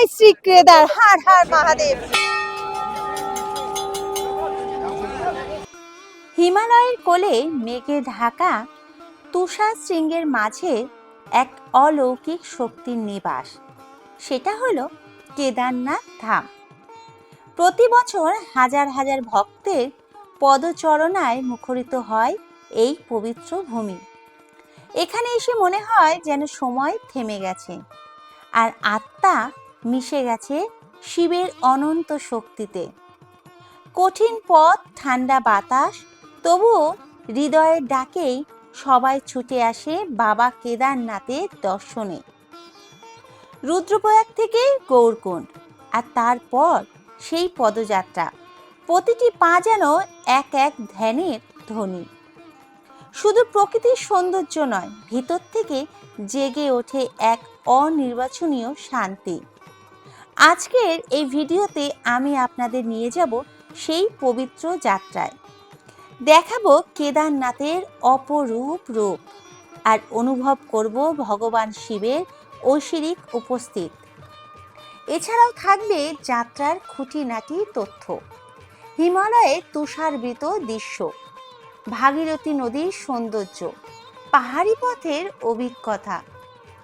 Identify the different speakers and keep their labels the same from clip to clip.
Speaker 1: জয় শ্রী কেদার, হার হার মহাদেব।
Speaker 2: হিমালয়ের কোলে মেঘে ঢাকা, তুষার শৃঙ্গের মাঝে এক অলৌকিক শক্তির নিবাস। সেটা হলো কেদারনাথ ধাম। প্রতি বছর হাজার হাজার ভক্তের পদচরণায় মুখরিত হয় এই পবিত্র ভূমি। এখানে এসে মনে হয় যেন সময় থেমে গেছে। আর আত্মা মিশে গেছে শিবের অনন্ত শক্তিতে। কঠিন পথ, ঠান্ডা বাতাস, তবুও হৃদয়ের ডাকেই সবাই ছুটে আসে বাবা কেদারনাথের দর্শনে। রুদ্রপ্রয়াগ থেকে গৌরকুণ্ড আর তারপর সেই পদযাত্রা। প্রতিটি পা যেন এক এক ধ্যানের ধ্বনি। শুধু প্রকৃতির সৌন্দর্য নয়, ভিতর থেকে জেগে ওঠে এক অনির্বাচনীয় শান্তি। আজকের এই ভিডিওতে আমি আপনাদের নিয়ে যাব সেই পবিত্র যাত্রায়। দেখাবো কেদারনাথের অপরূপ রূপ আর অনুভব করব ভগবান শিবের ঐশ্বরিক উপস্থিত। এছাড়াও থাকবে যাত্রার খুঁটিনাটি তথ্য। হিমালয়ে তুষারবৃত দৃশ্য, ভাগীরথী নদীর সৌন্দর্য, পাহাড়ি পথের অভিজ্ঞতা,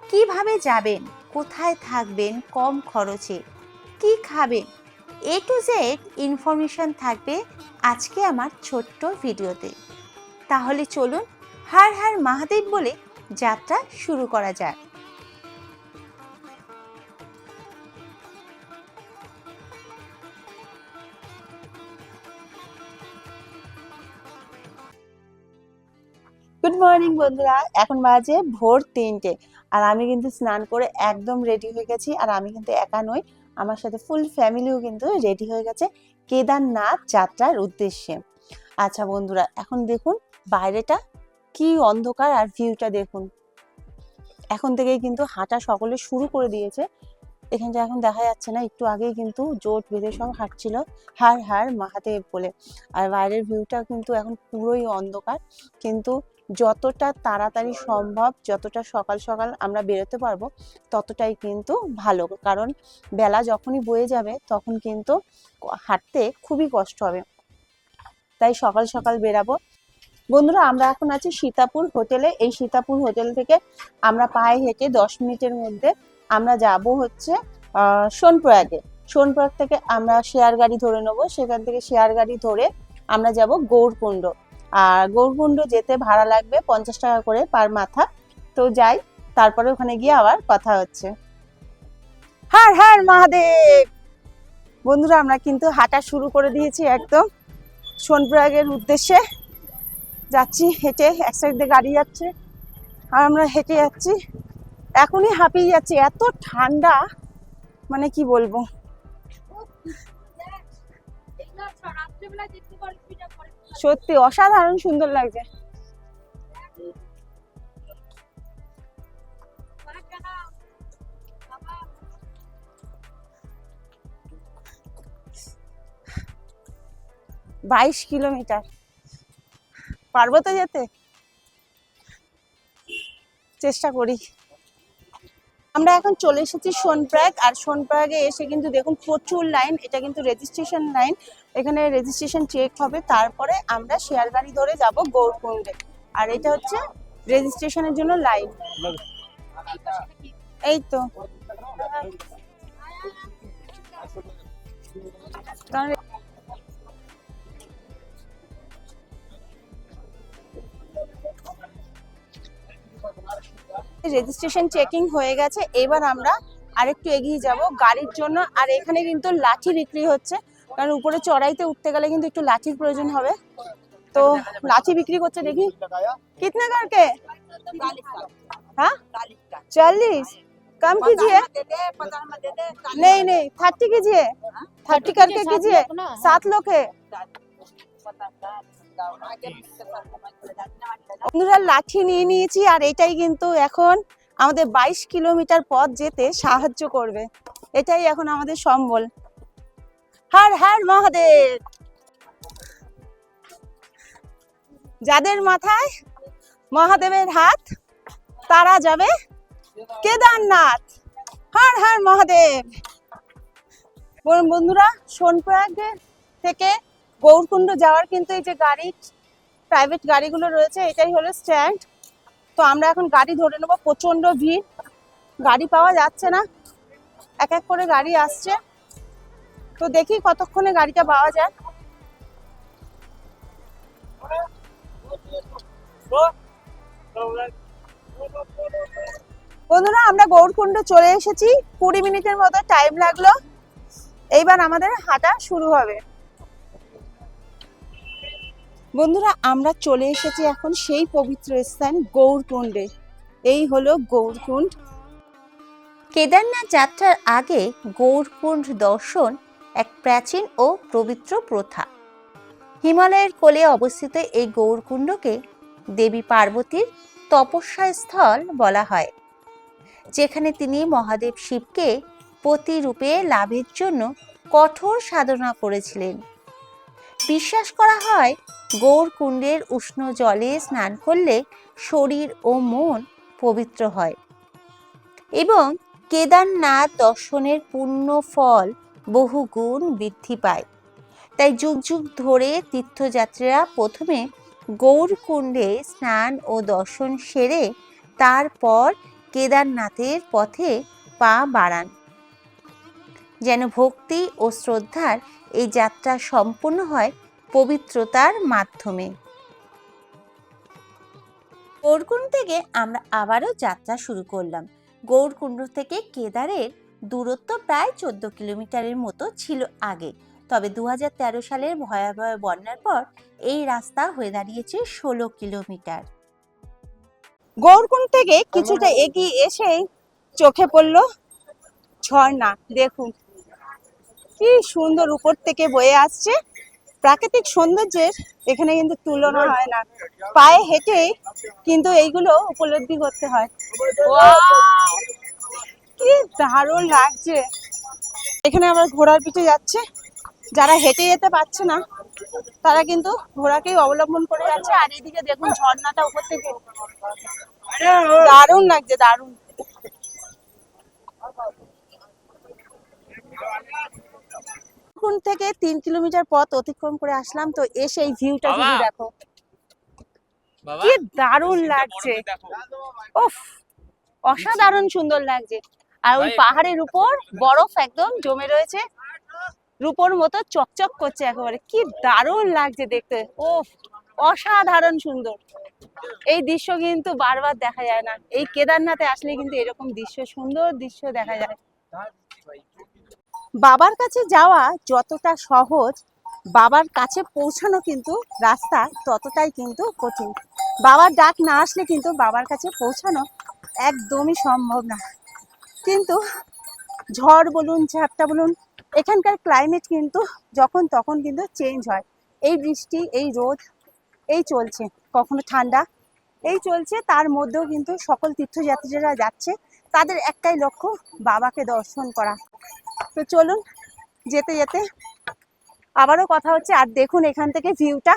Speaker 2: কীভাবে যাবেন কোথায় থাকবেন কম খরচে? কি খাবেন? এ টু জেড ইনফরমেশন থাকবে আজকে আমার ছোট্ট ভিডিওতে। তাহলে চলুন হার হার মাহাদেব বলে যাত্রা শুরু করা যাক।
Speaker 1: মর্নিং বন্ধুরা। এখন বাজে ভোর তিনটে। আর আমি কিন্তু স্নান করে একদম রেডি হয়ে গেছি। আর আমি কিন্তু একা নই। আমার সাথে ফুল ফ্যামিলিও কিন্তু রেডি হয়ে গেছে কেদারনাথ যাত্রার উদ্দেশ্যে। আচ্ছা বন্ধুরা, এখন দেখুন বাইরেটা কি অন্ধকার আর ভিউটা দেখুন। এখন থেকেই কিন্তু হাঁটা সকলে শুরু করে দিয়েছে। এখানটা এখন দেখা যাচ্ছে না, একটু আগেই কিন্তু জোট বেঁধে সব হাঁটছিল হার হার মহাদেব বলে। আর বাইরের ভিউটা কিন্তু এখন পুরোই অন্ধকার। কিন্তু যতটা তাড়াতাড়ি সম্ভব, যতটা সকাল সকাল আমরা বেরোতে পারব, ততটাই কিন্তু ভালো। কারণ বেলা যখনই বয়ে যাবে, তখন কিন্তু হাঁটতে খুবই কষ্ট হবে। তাই সকাল সকাল বেরাবো। বন্ধুরা, আমরা এখন আছি সীতাপুর হোটেলে। এই সীতাপুর হোটেল থেকে আমরা পায়ে হেঁটে দশ মিনিটের মধ্যে আমরা যাব হচ্ছে সোনপ্রয়াগে। সোনপ্রয়াগ থেকে আমরা শেয়ার গাড়ি ধরে নেব। সেখান থেকে শেয়ার গাড়ি ধরে আমরা যাব গৌরকুণ্ড। আর গৌরকুণ্ড যেতে ভাড়া লাগবে পঞ্চাশ টাকা করে পার মাথা। তো যাই, তারপরে ওখানে গিয়ে আবার কথা হচ্ছে। হার হার, মহাদেব! বন্ধুরা, আমরা কিন্তু হাঁটা শুরু করে দিয়েছি একদম। সোনপ্রয়াগের উদ্দেশ্যে যাচ্ছি, হেঁটে এক সাইড দিয়ে গাড়ি যাচ্ছে, আর আমরা হেঁটে যাচ্ছি। এখনই হাঁপিয়ে যাচ্ছি, এত ঠান্ডা মানে কি বলব? সত্যি অসাধারণ সুন্দর লাগছে। বাইশ কিলোমিটার। পারব তো যেতে? চেষ্টা করি। আমরা এখন চলে এসেছি সোনপ্রয়াগ আর সোনপ্রয়াগে এসে কিন্তু দেখুন প্রচুর লাইন, এটা কিন্তু রেজিস্ট্রেশন লাইন, এখানে রেজিস্ট্রেশন চেক হবে, তারপরে আমরা শেয়ার গাড়ি ধরে যাব গৌরকুণ্ডে। আর এটা হচ্ছে রেজিস্ট্রেশনের জন্য লাইন। এই তো। কারণ রেজিস্ট্রেশন চেকিং হয়ে গেছে এবার আমরা আরেকটু এগিয়ে যাব গাড়ির জন্য আর এখানে কিন্তু লাঠি বিক্রি হচ্ছে কারণ উপরে চড়াইতে উঠতে গেলে কিন্তু একটু লাঠির প্রয়োজন হবে তো লাঠি বিক্রি করছে দেখি कितने करके हाँ चालीस कम कीजिए नहीं नहीं थर्टी कीजिए थर्टी करके कीजिए सात लोग है বন্ধুরা লাঠি নিয়ে নিয়েছি আর এটাই কিন্তু এখন আমাদের বাইশ কিলোমিটার পথ যেতে সাহায্য করবে। এটাই এখন আমাদের সম্বল। হার হার মহাদেব! যাদের মাথায় মহাদেবের হাত তারা যাবে কেদারনাথ। হার হার মহাদেব! বন- বন্ধুরা সোনপ্রয়াগ থেকে গৌরকুণ্ড যাওয়ার কিন্তু এই যে গাড়ি প্রাইভেট গাড়িগুলো রয়েছে, এটাই হলো স্ট্যান্ড তো আমরা এখন গাড়ি ধরে নেব প্রচণ্ড ভিড়। গাড়ি পাওয়া যাচ্ছে না। এক এক করে গাড়ি আসছে। তো দেখি কতক্ষণে গাড়িটা পাওয়া যায়। বন্ধুরা, আমরা গৌরকুণ্ড চলে এসেছি। কুড়ি মিনিটের মতো টাইম লাগল। এইবার আমাদের হাঁটা শুরু হবে। বন্ধুরা, আমরা চলে এসেছি এখন সেই পবিত্র স্থান গৌরকুণ্ডে। এই হলো গৌরকুণ্ড।
Speaker 2: কেদারনাথ যাত্রার আগে গৌরকুণ্ড দর্শন এক প্রাচীন ও পবিত্র প্রথা। হিমালয়ের কোলে অবস্থিত এই গৌরকুণ্ডকে দেবী পার্বতীর তপস্যা স্থল বলা হয়, যেখানে তিনি মহাদেব শিবকে পতিরূপে লাভের জন্য কঠোর সাধনা করেছিলেন। বিশ্বাস করা হয়, গৌরকুণ্ডের উষ্ণ জলে স্নান করলে শরীর ও মন পবিত্র হয়। এবং কেদারনাথ দর্শনের পূর্ণ ফল বহু গুণ বৃদ্ধি পায়। তাই যুগ যুগ ধরে তীর্থযাত্রীরা প্রথমে গৌরকুণ্ডে স্নান ও দর্শন সেরে তারপর কেদারনাথের পথে পা বাড়ান। যেন ভক্তি ও শ্রদ্ধার এই যাত্রা সম্পূর্ণ হয় পবিত্রতার মাধ্যমে। গৌরকুণ্ড থেকে আমরা আবারও যাত্রা শুরু করলাম। গৌরকুণ্ড থেকে কেদারের দূরত্ব প্রায় চোদ্দ কিলোমিটারের মতো ছিল আগে। তবে দু হাজার তেরো সালের ভয়াবহ বন্যার পর এই রাস্তা হয়ে দাঁড়িয়েছে ষোলো কিলোমিটার।
Speaker 1: গৌরকুণ্ড থেকে কিছুটা এগিয়ে এসেই চোখে পড়ল ঝর্ণা। দেখুন কি সুন্দর উপর থেকে বয়ে আসছে। প্রাকৃতিক সৌন্দর্যের এখানে কিন্তু তুলনা হয় না। পায়ে হেঁটেই কিন্তু এইগুলো উপলব্ধি করতে হয়। কি দারুণ লাগছে। এখানে আবার ঘোড়ার পিঠে যাচ্ছে। যারা হেঁটে যেতে পারছে না, তারা কিন্তু ঘোড়াকেই অবলম্বন করে যাচ্ছে। আর এদিকে দেখুন ঝর্ণাটা উপর থেকে। দারুণ লাগছে, দারুণ। এখন থেকে তিন কিলোমিটার পথ অতিক্রম করে আসলাম তো এসে এই ভিউটা
Speaker 3: বাবা!
Speaker 1: দেখো। কি দারুণ লাগছে। উফ অসাধারণ সুন্দর লাগছে। আর ওই পাহাড়ের উপর বরফ একদম জমে রয়েছে। রূপোর মতো চকচক করছে একেবারে। কি দারুণ লাগছে দেখতে। ওফ অসাধারণ সুন্দর। এই দৃশ্য কিন্তু বারবার দেখা যায় না। এই কেদারনাথে আসলে কিন্তু এরকম দৃশ্য সুন্দর দৃশ্য দেখা যায়। বাবার কাছে যাওয়া যতটা সহজ, বাবার কাছে পৌঁছানো কিন্তু রাস্তা ততটাই কিন্তু কঠিন। বাবার ডাক না আসলে কিন্তু বাবার কাছে পৌঁছানো একদমই সম্ভব না। কিন্তু ঝড় বলুন, ঝাপটা বলুন, এখানকার ক্লাইমেট কিন্তু যখন তখন কিন্তু চেঞ্জ হয়। এই বৃষ্টি, এই রোদ, এই চলছে। কখনো ঠান্ডা, এই চলছে। তার মধ্যেও কিন্তু সকল তীর্থযাত্রীরা যাচ্ছে। তাদের একটাই লক্ষ্য, বাবাকে দর্শন করা। তো চলুন, যেতে যেতে আবারও কথা হচ্ছে, আর দেখুন এখান থেকে ভিউটা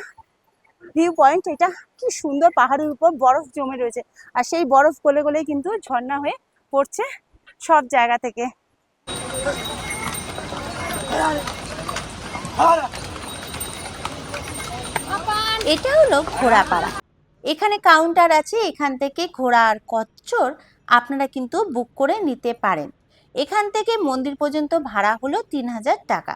Speaker 1: ভিউ পয়েন্ট এটা, কি সুন্দর পাহাড়ের উপর বরফ জমে রয়েছে। আর সেই বরফ গলে গলেই কিন্তু ঝর্ণা হয়ে পড়ছে সব জায়গা থেকে।
Speaker 2: এটা হলো ঘোড়াপাড়া। এখানে কাউন্টার আছে, এখান থেকে ঘোড়া আর কচ্ছর আপনারা কিন্তু বুক করে নিতে পারেন। এখান থেকে মন্দির পর্যন্ত ভাড়া হলো তিন হাজার টাকা।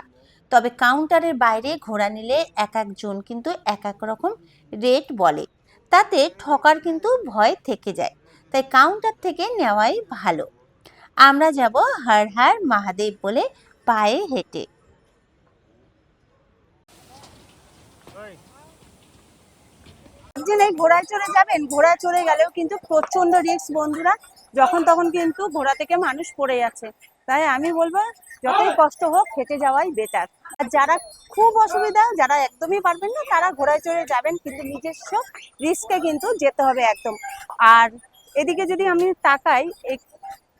Speaker 2: তবে কাউন্টারের বাইরে ঘোড়া নিলে এক একজন কিন্তু এক এক রকম রেট বলে। তাতে ঠকার কিন্তু ভয় থেকে যায়, তাই কাউন্টার থেকে নেওয়াই ভালো। আমরা যাব হর হর মহাদেব বলে পায়ে হেঁটে।
Speaker 1: ঘোড়ায় চড়ে যাবেন, ঘোড়ায় চড়ে গেলেও কিন্তু প্রচণ্ড রিস্ক বন্ধুরা। যখন তখন কিন্তু ঘোড়া থেকে মানুষ পড়ে যাচ্ছে। তাই আমি বলব, যতই কষ্ট হোক হেঁটে যাওয়াই বেটার আর যারা খুব অসুবিধা, যারা একদমই পারবেন না, তারা ঘোড়ায় চড়ে যাবেন, কিন্তু নিজস্ব রিস্কে কিন্তু যেতে হবে একদম। আর এদিকে যদি আমি তাকাই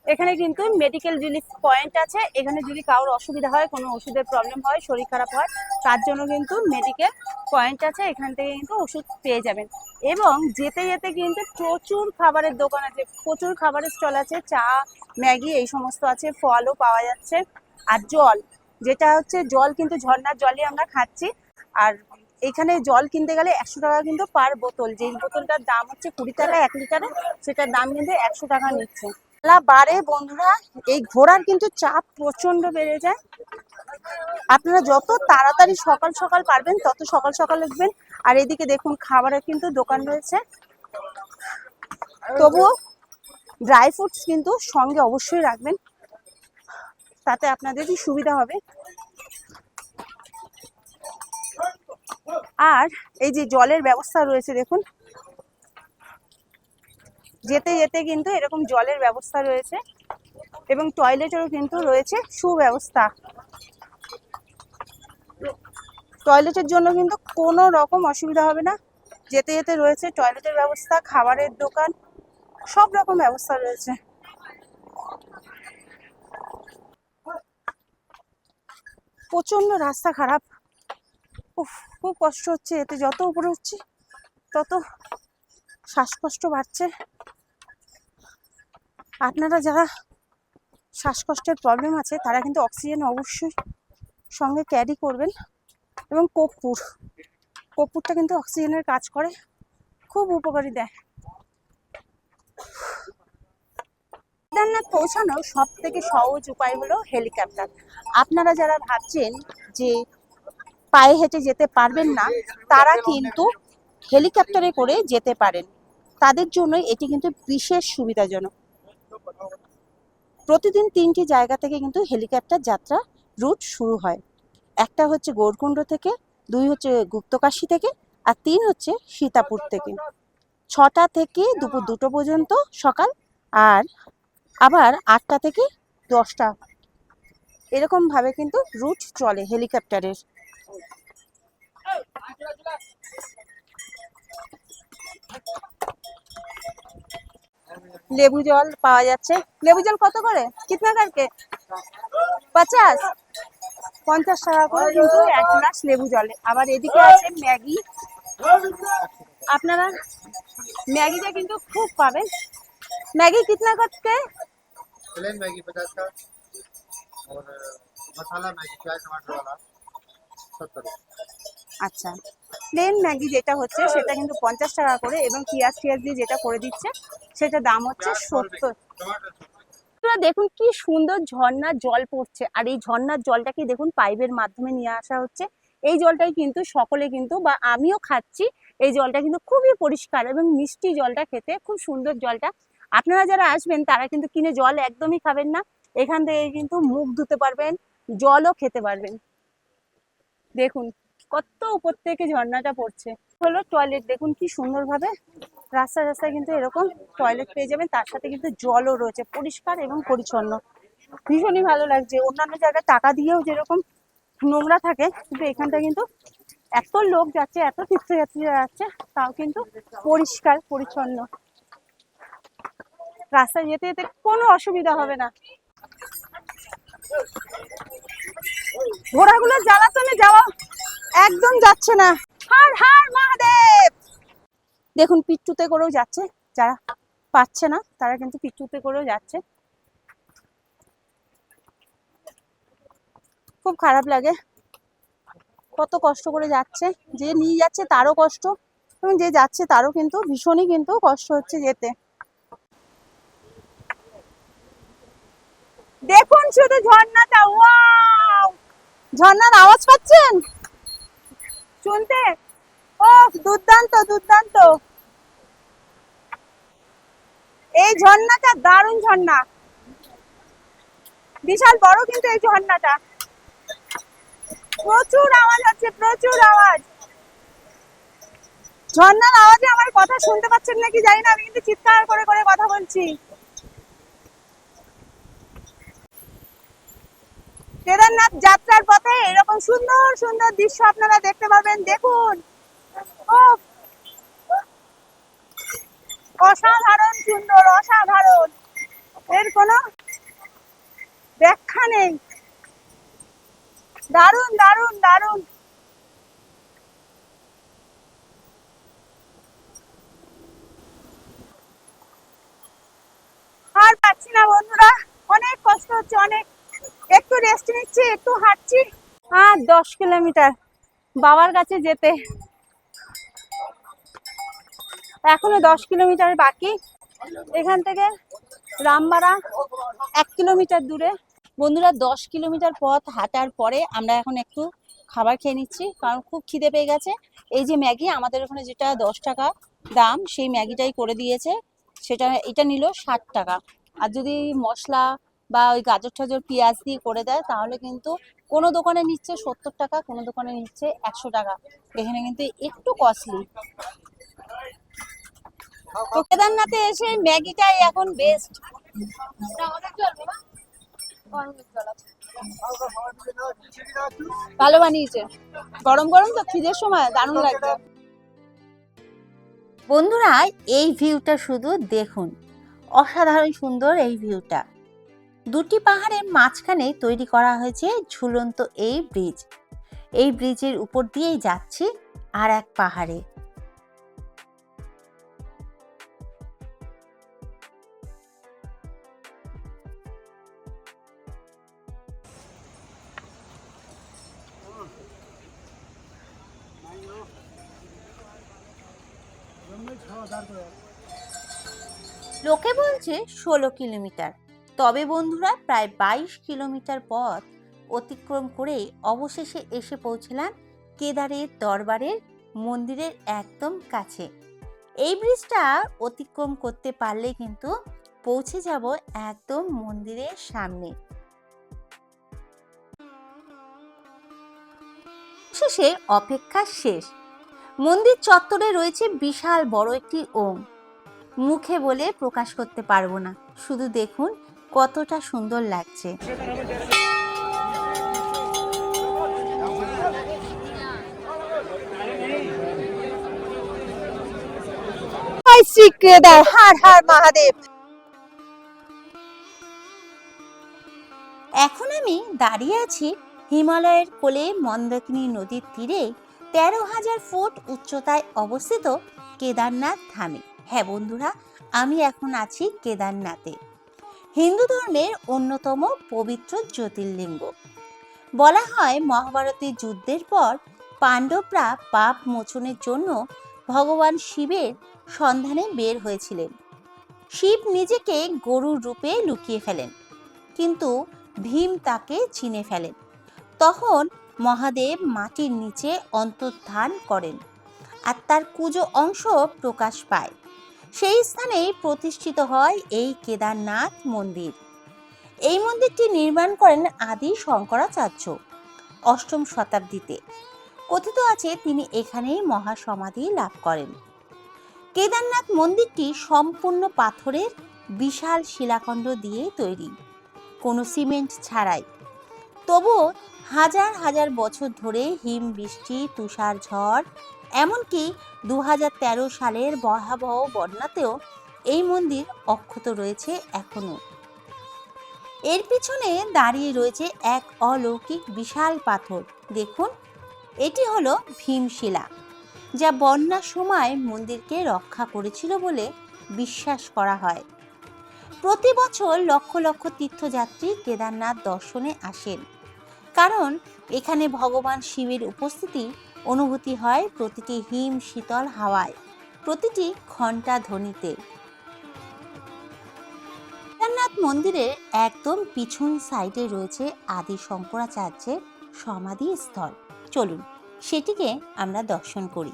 Speaker 1: এখানে কিন্তু মেডিকেল রিলিফ পয়েন্ট আছে। এখানে যদি কারোর অসুবিধা হয়, কোনো ওষুধের প্রবলেম হয়, শরীর খারাপ হয়, তার জন্য কিন্তু মেডিকেল পয়েন্ট আছে। এখান থেকে কিন্তু ওষুধ পেয়ে যাবেন। এবং যেতে যেতে কিন্তু প্রচুর খাবারের দোকান আছে। প্রচুর খাবারের স্টল আছে। চা, ম্যাগি এই সমস্ত আছে। ফলও পাওয়া যাচ্ছে। আর জল, যেটা হচ্ছে জল কিন্তু ঝর্ণার জলই আমরা খাচ্ছি। আর এখানে জল কিনতে গেলে একশো টাকা কিন্তু পার বোতল। যেই বোতলটার দাম হচ্ছে কুড়ি টাকা, এক লিটারে, সেটার দাম কিন্তু একশো টাকা নিচ্ছে। বেলা বারে বন্ধুরা, এই ঘোড়ার কিন্তু চাপ প্রচণ্ড বেড়ে যায়। আপনারা যত তাড়াতাড়ি সকাল সকাল পারবেন, তত সকাল সকাল উঠবেন। আর এদিকে দেখুন, খাবারের কিন্তু দোকান রয়েছে। তবুও ড্রাই ফ্রুটস কিন্তু সঙ্গে অবশ্যই রাখবেন। তাতে আপনাদেরই সুবিধা হবে? আর এই যে জলের ব্যবস্থা রয়েছে, দেখুন। যেতে যেতে কিন্তু এরকম জলের ব্যবস্থা রয়েছে এবং টয়লেটেরও কিন্তু রয়েছে সুব্যবস্থা। টয়লেটের জন্য কিন্তু কোনো রকম অসুবিধা হবে না। যেতে যেতে রয়েছে টয়লেটের ব্যবস্থা, খাবারের দোকান, সব রকম ব্যবস্থা রয়েছে। প্রচণ্ড রাস্তা খারাপ। উফ, খুব কষ্ট হচ্ছে, এতে যত উপরে উঠছি, তত শ্বাসকষ্ট বাড়ছে। আপনারা যারা শ্বাসকষ্টের প্রবলেম আছে, তারা কিন্তু অক্সিজেন অবশ্যই সঙ্গে ক্যারি করবেন এবং কর্পূর। কর্পূরটা কিন্তু অক্সিজেনের কাজ করে, খুব উপকারী দেয়। কেদারনাথ পৌঁছানোর সব থেকে সহজ উপায় হলো হেলিকপ্টার আপনারা যারা ভাবছেন যে পায়ে হেঁটে যেতে পারবেন না, তারা কিন্তু হেলিকপ্টারে করে যেতে পারেন। তাদের জন্য এটি কিন্তু বিশেষ সুবিধাজনক। প্রতিদিন তিনটি জায়গা থেকে কিন্তু হেলিকপ্টার যাত্রা রুট শুরু হয়। একটা হচ্ছে গৌরকুণ্ড থেকে, দুই হচ্ছে গুপ্তকাশী থেকে, আর তিন হচ্ছে সীতাপুর থেকে। ছটা থেকে দুপুর দুটো পর্যন্ত সকাল, আর আবার আটটা থেকে দশটা। এরকমভাবে কিন্তু রুট চলে হেলিকপ্টারের। লেবু জল পাওয়া যাচ্ছে লেবু জল কত করে কিতনা করকে পঞ্চাশ পঞ্চাশ টাকা করে কিন্তু এক গ্লাস লেবু জলে আবার এদিকে আছে ম্যাগি আপনারা ম্যাগিটা কিন্তু খুব পাবেন ম্যাগি কিতনা করতে
Speaker 3: प्लेन मैगी पचास का और मसाला मैगी प्याज टमाटर वाला सत्तर
Speaker 1: আচ্ছা প্লেন ম্যাগি যেটা হচ্ছে, সেটা কিন্তু পঞ্চাশ টাকা করে এবং পিঁয়াজ টিয়াজ দিয়ে যেটা করে দিচ্ছে সেটা দাম হচ্ছে সত্তর। দেখুন কি সুন্দর ঝর্ণার জল পড়ছে। আর এই ঝর্ণার জলটাকে দেখুন পাইপের মাধ্যমে নিয়ে আসা হচ্ছে। এই জলটাই কিন্তু সকলে কিন্তু, বা আমিও খাচ্ছি, এই জলটা কিন্তু খুবই পরিষ্কার এবং মিষ্টি জলটা খেতে, খুব সুন্দর জলটা। আপনারা যারা আসবেন, তারা কিন্তু কিনে জল একদমই খাবেন না। এখান থেকে কিন্তু মুখ ধুতে পারবেন, জলও খেতে পারবেন। দেখুন কত উপর থেকে ঝর্ণাটা পড়ছে। হলো টয়লেট দেখুন কি সুন্দরভাবে রাস্তায় রাস্তায় কিন্তু এরকম টয়লেট পেয়ে যাবেন। তার সাথে কিন্তু জলও রয়েছে, পরিষ্কার এবং পরিচ্ছন্ন। ভীষণই ভালো লাগছে। অন্যান্য জায়গায় টাকা দিয়েও যেরকম নোংরা থাকে, কিন্তু এখানটা কিন্তু এত লোক যাচ্ছে, এত তীর্থযাত্রীরা যাচ্ছে, তাও কিন্তু পরিষ্কার, পরিচ্ছন্ন। রাস্তায় যেতে যেতে কোনো অসুবিধা হবে না। ঘোড়াগুলো জ্বালাতনে যাওয়া একদম যাচ্ছে না। হার হার, মহাদেব! দেখুন পিট্টুতে করেও যাচ্ছে। যারা পাচ্ছে না, তারা কিন্তু পিট্টুতে করেও যাচ্ছে। খুব খারাপ লাগে। কত কষ্ট করে যাচ্ছে। যে নিয়ে যাচ্ছে, তারও কষ্ট। এবং যে যাচ্ছে, তারও কিন্তু ভীষণই কিন্তু কষ্ট হচ্ছে যেতে। দেখুন শুধু ঝর্ণাটা, ওয়াও! ঝর্ণার আওয়াজ পাচ্ছেন? শুনতে? ও দুর্দান্ত দুর্দান্ত। এই ঝর্ণাটা দারুণ ঝর্ণা। বিশাল বড় কিন্তু এই ঝর্ণাটা। প্রচুর আওয়াজ হচ্ছে, প্রচুর আওয়াজ। ঝর্ণার আওয়াজে আমার কথা শুনতে পাচ্ছেন নাকি জানি না, আমি কিন্তু চিৎকার করে করে কথা বলছি। কেদারনাথ যাত্রার পথে এরকম সুন্দর সুন্দর দৃশ্য আপনারা দেখতে পাবেন দেখুন। অসাধারণ সুন্দর, অসাধারণ। এর কোনো ব্যাখ্যা নেই। দারুণ দারুণ দারুণ। আর পাচ্ছি না বন্ধুরা। অনেক কষ্ট হচ্ছে, অনেক একটু রেস্ট নিচ্ছি, একটু হাঁটছি। আর দশ কিলোমিটার বাবার কাছে যেতে। এখনও দশ কিলোমিটার বাকি। এখান থেকে রামবাড়া এক কিলোমিটার দূরে। বন্ধুরা, দশ কিলোমিটার পথ হাঁটার পরে আমরা এখন একটু খাবার খেয়ে নিচ্ছি, কারণ খুব খিদে পেয়ে গেছে। এই যে ম্যাগি, আমাদের ওখানে যেটা দশ টাকা দাম, সেই ম্যাগিটাই করে দিয়েছে। সেটা, এটা নিল ষাট টাকা। আর যদি মশলা বা ওই গাজর টাজর পেঁয়াজ দিয়ে করে দেয়, তাহলে কিন্তু কোনো দোকানে নিচ্ছে সত্তর টাকা, কোনো দোকানে নিচ্ছে একশো টাকা। এখানে কিন্তু একটু কস্টলি তো কেদারনাথে এসে ম্যাগিটাই এখন বেস্ট ভালো বানিয়েছে। গরম গরম তো, খিদের সময়, দারুণ লাগবে
Speaker 2: বন্ধুরা, এই ভিউটা শুধু দেখুন। অসাধারণ সুন্দর এই ভিউটা দুটি পাহাড়ের মাঝখানে তৈরি করা হয়েছে ঝুলন্ত এই ব্রিজ। এই ব্রিজের উপর দিয়েই যাচ্ছি আর এক পাহাড়ে। লোকে বলছে ষোলো কিলোমিটার। তবে বন্ধুরা প্রায় বাইশ কিলোমিটার পথ অতিক্রম করে অবশেষে এসে পৌঁছলাম কেদারের দরবারের মন্দিরের একদম কাছে। এই ব্রিজটা অতিক্রম করতে পারলে কিন্তু পৌঁছে যাব একদম মন্দিরের সামনে। শেষে অপেক্ষা শেষ। মন্দির চত্বরে রয়েছে বিশাল বড় একটি ওম। মুখে বলে প্রকাশ করতে পারব না। শুধু দেখুন কতটা সুন্দর লাগছে।
Speaker 1: শ্রী হার হার মহাদেব।
Speaker 2: এখন আমি দাঁড়িয়ে আছি হিমালয়ের কোলে মন্দাকিনী নদীর তীরে তেরো হাজার ফুট উচ্চতায় অবস্থিত কেদারনাথ ধামে। হ্যাঁ বন্ধুরা আমি এখন আছি কেদারনাথে। হিন্দু ধর্মের অন্যতম পবিত্র জ্যোতির্লিঙ্গ। বলা হয় মহাভারতের যুদ্ধের পর পাণ্ডবরা পাপ মোচনের জন্য ভগবান শিবের সন্ধানে বের হয়েছিলেন। শিব নিজেকে গরুর রূপে লুকিয়ে ফেলেন, কিন্তু ভীম তাকে চিনে ফেলেন। তখন মহাদেব মাটির নিচে অন্তর্ধান করেন আর তার কুজো অংশ প্রকাশ পায়। সেই স্থানেই প্রতিষ্ঠিত হয় এই কেদারনাথ মন্দির। এই মন্দিরটি নির্মাণ করেন আদি শঙ্করাচার্য অষ্টম শতাব্দীতে। কথিত আছে তিনি এখানেই মহাসমাধি লাভ করেন। কেদারনাথ মন্দিরটি সম্পূর্ণ পাথরের বিশাল শিলাখণ্ড দিয়ে তৈরি, কোনো সিমেন্ট ছাড়াই। তবুও হাজার হাজার বছর ধরে হিম বৃষ্টি তুষার ঝড় এমনকি দু হাজার তেরো সালের ভয়াবহ বন্যাতেও এই মন্দির অক্ষত রয়েছে এখনও এর পিছনে দাঁড়িয়ে রয়েছে এক অলৌকিক বিশাল পাথর। দেখুন, এটি হলো ভীমশিলা, যা বন্যার সময় মন্দিরকে রক্ষা করেছিল বলে বিশ্বাস করা হয়। প্রতি বছর লক্ষ লক্ষ তীর্থযাত্রী কেদারনাথ দর্শনে আসেন, কারণ এখানে ভগবান শিবের উপস্থিতি অনুভূতি হয় প্রতিটি হিম শীতল হাওয়ায়। প্রতিটি ঘণ্টা ধ্বনিতে। কেদারনাথ মন্দিরের একদম পিছন সাইডে রয়েছে আদি শঙ্করাচার্যের সমাধি স্থল। চলুন, সেটিকে আমরা দর্শন করি।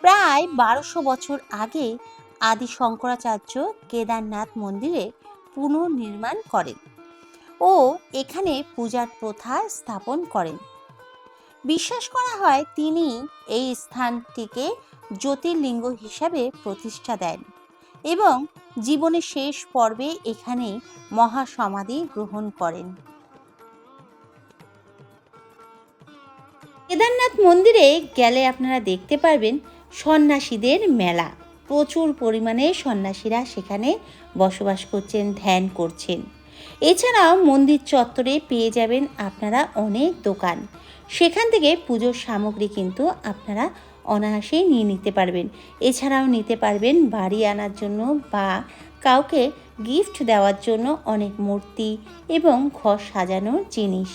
Speaker 2: প্রায় বারোশো বছর আগে আদি শঙ্করাচার্য কেদারনাথ মন্দিরে পুনর্নির্মাণ করেন ও এখানে পূজার প্রথা স্থাপন করেন। বিশ্বাস করা হয় তিনি এই স্থানটিকে জ্যোতির্লিঙ্গ হিসাবে প্রতিষ্ঠা দেন এবং জীবনের শেষ পর্বে এখানে মহাসমাধি গ্রহণ করেন। কেদারনাথ মন্দিরে গেলে আপনারা দেখতে পারবেন সন্ন্যাসীদের মেলা। প্রচুর পরিমাণে সন্ন্যাসীরা সেখানে বসবাস করছেন, ধ্যান করছেন। এছাড়াও মন্দির চত্বরে পেয়ে যাবেন আপনারা অনেক দোকান। সেখান থেকে পুজোর সামগ্রী কিন্তু আপনারা অনায়াসেই নিয়ে নিতে পারবেন। এছাড়াও নিতে পারবেন বাড়ি আনার জন্য বা কাউকে গিফট দেওয়ার জন্য অনেক মূর্তি এবং ঘর সাজানোর জিনিস।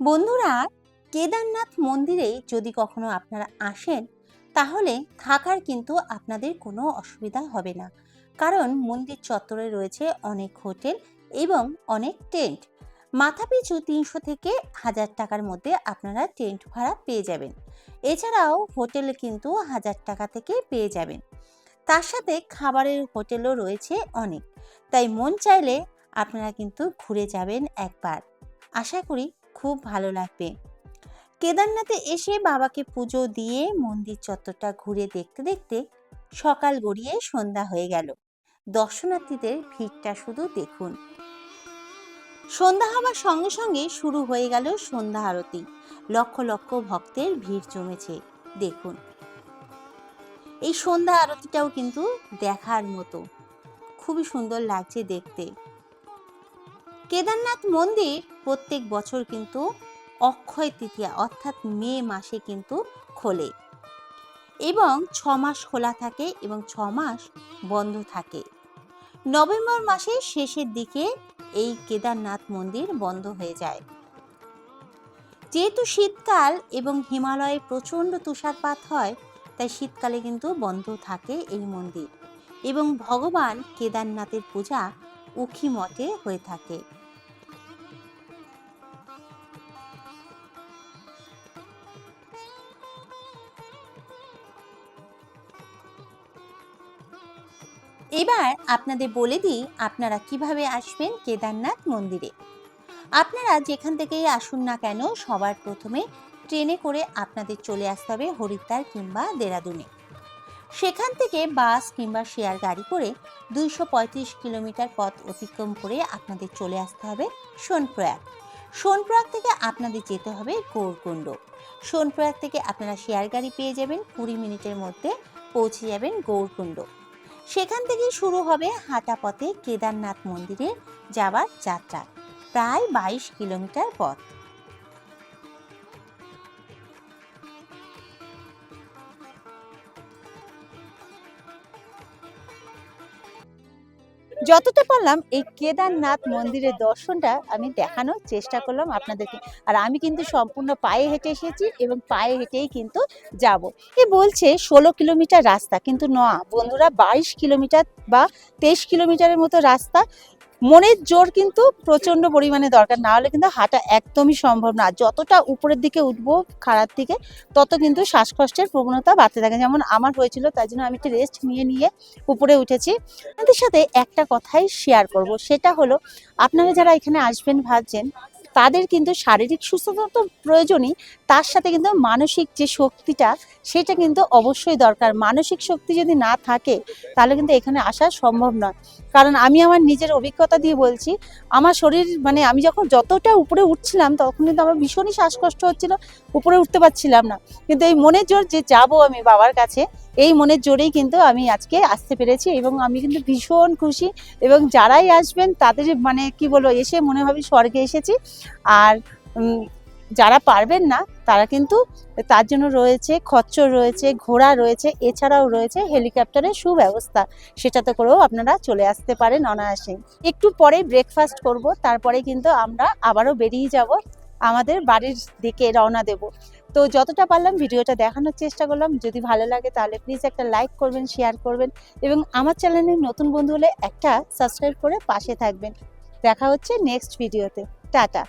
Speaker 2: বন্ধুরা, কেদারনাথ মন্দিরে যদি কখনো আপনারা আসেন তাহলে থাকার কিন্তু আপনাদের কোনো অসুবিধা হবে না। কারণ মন্দির চত্বরে রয়েছে অনেক হোটেল এবং অনেক টেন্ট। মাথাপিছু তিনশো থেকে হাজার টাকার মধ্যে আপনারা টেন্ট ভাড়া পেয়ে যাবেন। এছাড়াও হোটেলে কিন্তু হাজার টাকা থেকে পেয়ে যাবেন। তার সাথে খাবারের হোটেলও রয়েছে অনেক। তাই মন চাইলে আপনারা কিন্তু ঘুরে যাবেন একবার। আশা করি খুব ভালো লাগবে। কেদারনাথে এসে বাবাকে পুজো দিয়ে মন্দির চত্বরটা ঘুরে দেখতে দেখতে সকাল গড়িয়ে সন্ধ্যা হয়ে গেল। দর্শনার্থীদের ভিড়টা শুধু দেখুন। সন্ধ্যা হওয়ার সঙ্গে সঙ্গে শুরু হয়ে গেল সন্ধ্যা আরতি। লক্ষ লক্ষ ভক্তের ভিড় জমেছে, দেখুন। এই সন্ধ্যা আরতিটাও কিন্তু দেখার মতো। খুবই সুন্দর লাগছে দেখতে। কেদারনাথ মন্দির প্রত্যেক বছর কিন্তু অক্ষয় তৃতীয়া, অর্থাৎ মে মাসে কিন্তু খোলে। এবং ছ মাস খোলা থাকে এবং ছ মাস বন্ধ থাকে। নভেম্বর মাসের শেষের দিকে এই কেদারনাথ মন্দির বন্ধ হয়ে যায়। যেহেতু শীতকাল এবং হিমালয়ে প্রচণ্ড তুষারপাত হয়, তাই শীতকালে কিন্তু বন্ধ থাকে এই মন্দির। এবং ভগবান কেদারনাথের পূজা উখি মঠে হয়ে থাকে। এবার আপনাদের বলে দিই আপনারা কীভাবে আসবেন কেদারনাথ মন্দিরে। আপনারা যেখান থেকেই আসুন না কেন, সবার প্রথমে ট্রেনে করে আপনাদের চলে আসতে হবে হরিদ্বার কিংবা দেরাদুনে। সেখান থেকে বাস কিংবা শেয়ার গাড়ি করে দুইশো পঁয়ত্রিশ কিলোমিটার পথ অতিক্রম করে আপনাদের চলে আসতে হবে সোনপ্রয়াগ। সোনপ্রয়াগ থেকে আপনাদের যেতে হবে গৌরকুণ্ড। সোনপ্রয়াগ থেকে আপনারা শেয়ার গাড়ি পেয়ে যাবেন, কুড়ি মিনিটের মধ্যে পৌঁছে যাবেন গৌরকুণ্ড। সেখান থেকেই শুরু হবে হাঁটাপথে কেদারনাথ মন্দিরে যাওয়ার যাত্রা প্রায় বাইশ কিলোমিটার পথ।
Speaker 1: যতটা পারলাম এই কেদারনাথ মন্দিরের দর্শনটা আমি দেখানোর চেষ্টা করলাম আপনাদেরকে। আর আমি কিন্তু সম্পূর্ণ পায়ে হেঁটে এসেছি এবং পায়ে হেঁটেই কিন্তু যাব। এ বলছে ষোলো কিলোমিটার রাস্তা, কিন্তু না, বন্ধুরা, বাইশ কিলোমিটার বা তেইশ কিলোমিটারের মতো রাস্তা মনের জোর কিন্তু প্রচণ্ড পরিমাণে দরকার। না হলে কিন্তু হাঁটা একদমই সম্ভব না। যতটা উপরের দিকে উঠবো খাড়ার দিকে, তত কিন্তু শ্বাসকষ্টের প্রবণতা বাড়তে থাকে। যেমন আমার হয়েছিল, তাই জন্য আমি একটু রেস্ট নিয়ে নিয়ে উপরে উঠেছি। আপনাদের সাথে একটা কথাই শেয়ার করব। সেটা হলো, আপনারা যারা এখানে আসবেন, ভাবছেন, তাদের কিন্তু শারীরিক সুস্থতা তো প্রয়োজনই। তার সাথে কিন্তু মানসিক যে শক্তিটা, সেটা কিন্তু অবশ্যই দরকার। মানসিক শক্তি যদি না থাকে, তাহলে কিন্তু এখানে আসা সম্ভব নয়। কারণ আমি আমার নিজের অভিজ্ঞতা দিয়ে বলছি, আমার শরীর মানে আমি যখন যতটা উপরে উঠছিলাম, তখন কিন্তু আমার ভীষণই শ্বাসকষ্ট হচ্ছিল, উপরে উঠতে পারছিলাম না। কিন্তু এই মনের জোর যে যাব আমি বাবার কাছে, এই মনের জোরেই কিন্তু আমি আজকে আসতে পেরেছি এবং আমি কিন্তু ভীষণ খুশি এবং যারাই আসবেন, তাদের মানে কি বলব, এসে মনে হবে স্বর্গে এসেছি। আর যারা পারবেন না, তারা কিন্তু তার জন্য রয়েছে, খচ্চর রয়েছে, ঘোড়া রয়েছে, এছাড়াও রয়েছে হেলিকপ্টারের সুব্যবস্থা। সেটাতে করেও আপনারা চলে আসতে পারেন অনায়াসে। একটু পরে ব্রেকফাস্ট করব, তারপরে কিন্তু আমরা আবারও বেরিয়ে যাব, আমাদের বাড়ির দিকে রওনা দেব। তো যতটা পারলাম ভিডিওটা দেখানোর চেষ্টা করলাম, যদি ভালো লাগে তাহলে প্লিজ একটা লাইক করবেন শেয়ার করবেন এবং আমার চ্যানেলে নতুন বন্ধু হলে একটা সাবস্ক্রাইব করে পাশে থাকবেন। দেখা হচ্ছে নেক্সট ভিডিওতে টাটা।